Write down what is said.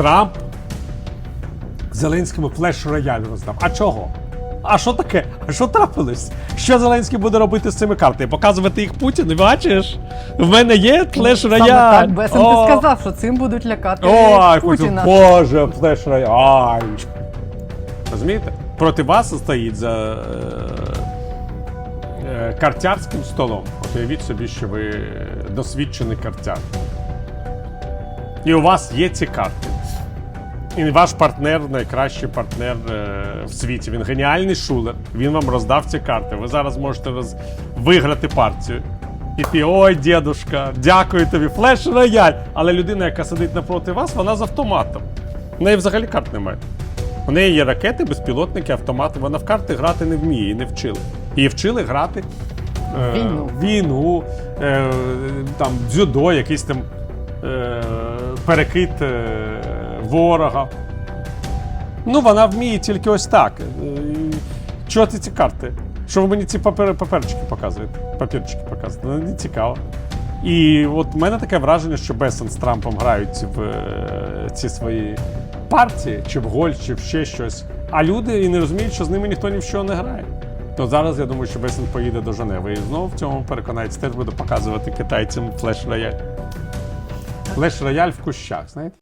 Трамп Зеленському флеш рояль роздав. А чого? А що таке? А що трапилось? Що Зеленський буде робити з цими картами? Показувати їх Путіну? Бачиш? В мене є флеш рояль. Саме так Бесен О! ти сказав, що цим будуть лякати Ой, Путіна. Боже, флеш рояль. Ай. Розумієте? Проти вас стоїть за е, е, картярським столом. От уявіть собі, що ви досвідчений картяр. І у вас є ці карти. І ваш партнер, найкращий партнер е, в світі. Він геніальний шулер. Він вам роздав ці карти. Ви зараз можете роз... виграти партію. І ти, ой, дідушка, дякую тобі, флеш рояль. Але людина, яка сидить напроти вас, вона з автоматом. У неї взагалі карт немає. У неї є ракети, безпілотники, автомати. Вона в карти грати не вміє і не вчили. Її вчили грати е, Війну. війну е, там, дзюдо, якийсь там е, перекид е, ворога. Ну, вона вміє тільки ось так. Е, Чого ти ці карти? Що ви мені ці папер, паперчики показуєте? Папірчики показуєте? Ну, не цікаво. І от в мене таке враження, що Бесен з Трампом грають в е, ці свої партії, чи в гольф, чи в ще щось. А люди і не розуміють, що з ними ніхто ні в що не грає. То зараз я думаю, що Бесен поїде до Женеви і знову в цьому переконається, теж буде показувати китайцям флеш рояль. Флеш рояль в кущах, знаєте?